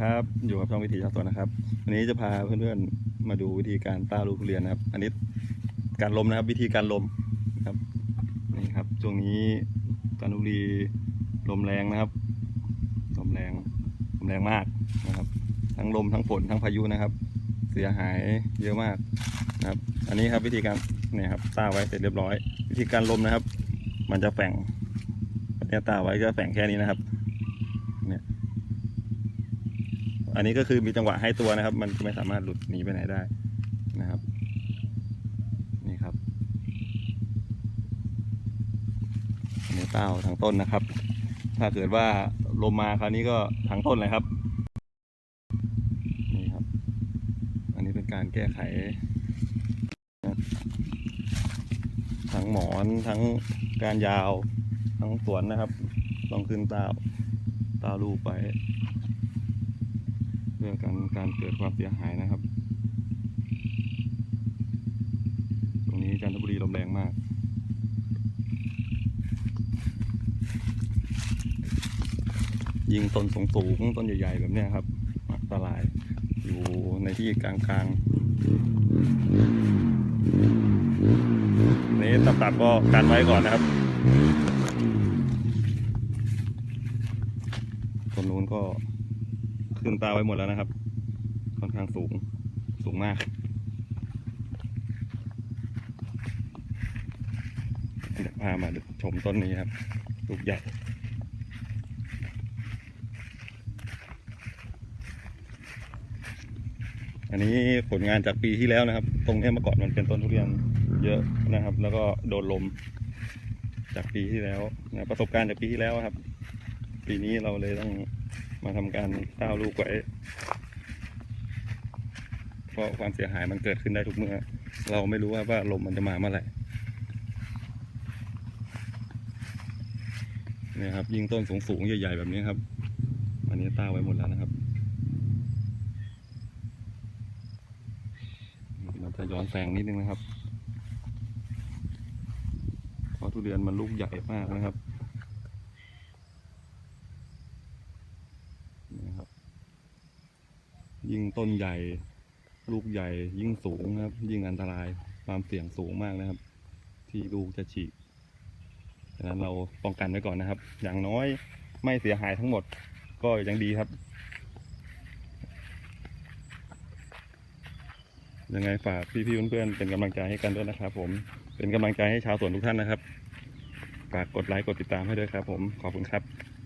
ครับ อยู่กับช่องวิถีชาวสวนนะครับ วันนี้จะพาเพื่อนๆมาดูวิธีการต้าลูกทุเรียนนะครับ อันนี้การลมนะครับ วิธีการลมนะครับนี่ครับช่วงนี้จันทบุรีลมแรงนะครับ ลมแรงลมแรงมากนะครับ ทั้งลมทั้งฝนทั้งพายุนะครับ เสียหายเยอะมากนะครับ อันนี้ครับวิธีการเนี่ยครับต้าไว้เสร็จเรียบร้อย วิธีการลมนะครับ มันจะแฝงเนี่ยต้าไว้ก็แฝงแค่นี้นะครับ เนี่ย อันนี้ก็คือมีจังหวะให้ตัวนะครับ มันไม่สามารถหลุดหนีไปไหนได้นะครับ นี่ครับอันนี้เต้าทั้งต้นนะครับ ถ้าเกิดว่าลมมาคราวนี้ก็ทั้งต้นเลยครับนี่ครับ อันนี้เป็นการแก้ไข ทั้งหมอนทั้งการยาวทั้งสวนนะครับ ต้องขึ้นเต้าเต้าลูกไป เรื่องการการเกิดความเสียหายนะครับ ตรงนี้จันทบุรีลมแรงมากยิงต้นสูงสูงต้นใหญ่ๆแบบนี้ครับอันตรายอยู่ในที่กลางๆนี้ตับๆก็กันไว้ก่อนนะครับต้นนู้นก็ ขึ้นตาไว้หมดแล้วนะครับ ค่อนข้างสูง สูงมากเดี๋ยวพามาชมต้นนี้ครับลูกใหญ่อันนี้ผลงานจากปีที่แล้วนะครับ ตรงนี้เมื่อก่อนมันเป็นต้นทุเรียนเยอะนะครับ แล้วก็โดนลมจากปีที่แล้วนะประสบการณ์จากปีที่แล้วครับ ปีนี้เราเลยต้อง มาทำการต้าวลูกไว้เพราะความเสียหายมันเกิดขึ้นได้ทุกเมื่อ เราไม่รู้ว่าว่าลมมันจะมาเมื่อไหร่นี่ครับ ยิงต้นสูงๆ ใหญ่ ๆ แบบนี้ครับอันนี้ต้าไว้หมดแล้วนะครับเราจะย้อนแสงนิดนึงนะครับ เพราะทุเรียนมันลูกใหญ่มากนะครับ นะครับ ยิ่งต้นใหญ่ ลูกใหญ่ยิ่งสูงนะครับ ยิ่งอันตรายความเสี่ยงสูงมากนะครับ ที่ลูกจะฉีกดังนั้นเราป้องกันไว้ก่อนนะครับ อย่างน้อยไม่เสียหายทั้งหมดก็ยังดีครับ ยังไงฝากพี่ๆเพื่อนๆเป็นกำลังใจให้กันด้วยนะครับ ผมเป็นกำลังใจให้ชาวสวนทุกท่านนะครับฝากกดไลค์กดติดตามให้ด้วยครับ ผมขอบคุณครับ